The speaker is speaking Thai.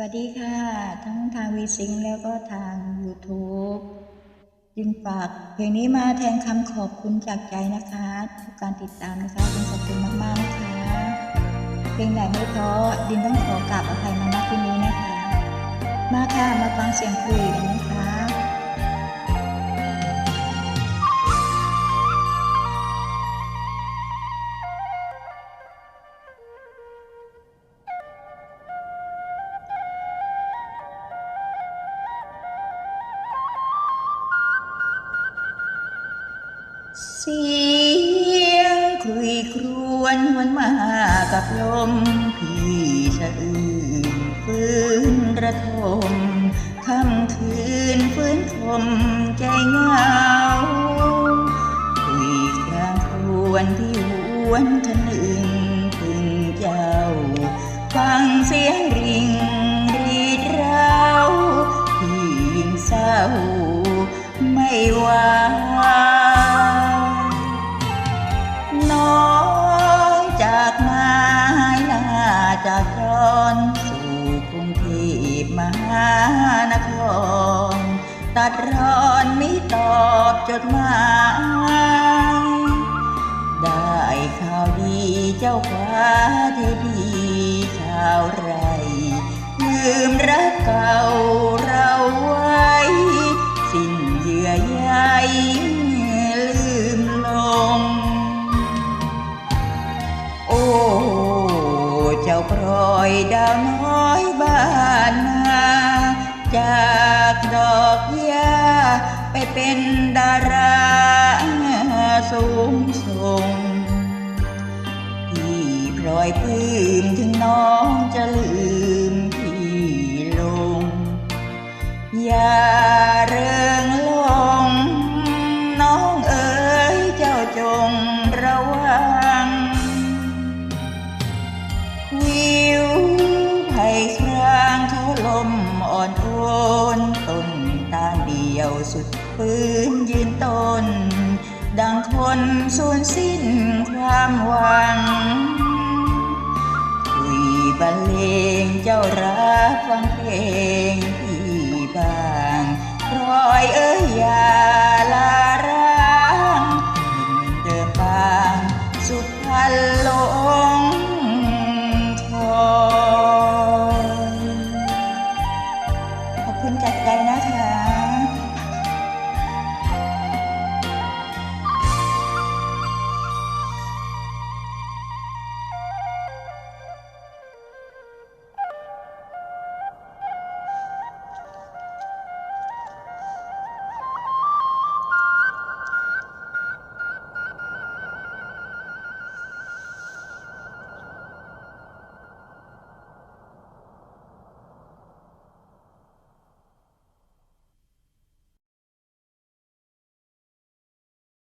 วัสดีค่ะ ทั้งทางวีซิงแล้วก็ทาง YouTube ยินฝากเพลงนี้มาแทนคำขอบคุณจากใจนะคะทุกการติดตามนะคะดินขอบคุณมาก ๆ นะคะ เพลงไหนไม่เพอดินต้องขอกราบอภัยมาณที่นี้นะคะ มาค่ะ มาฟังเสียงคุย เสียงคุยครวนวนมากับลมพี่สะอื่นฟื้นระทมค่ำคืนฟื้นคมใจเงาคุยกลางครวนที่หวนทะนึงถึงเจ้า ฟังเสียง จดหมาย ได้ข่าวดีเจ้าฟ้าที่ดีชาวไร ลืมรักเก่าเราไว้ สิ้นเยื่อใยลืมลง โอ้เจ้าปล่อยดาวน้อยบ้านนาจากดอกหญ้า ไปเป็นดาราสูงส่งพี่พลอยปลื้มถึงน้องจะลืมพี่ลง อย่าเริงลง น้องเอ๋ยเจ้าจงระวัง วิวไผ่ครางเขาลมอ่อนโอนต้น ดียวสุดพื้นยืนตน ดังคนสูญสิ้นความหวังคุยบรรเลงเจ้ารักฟังเพลง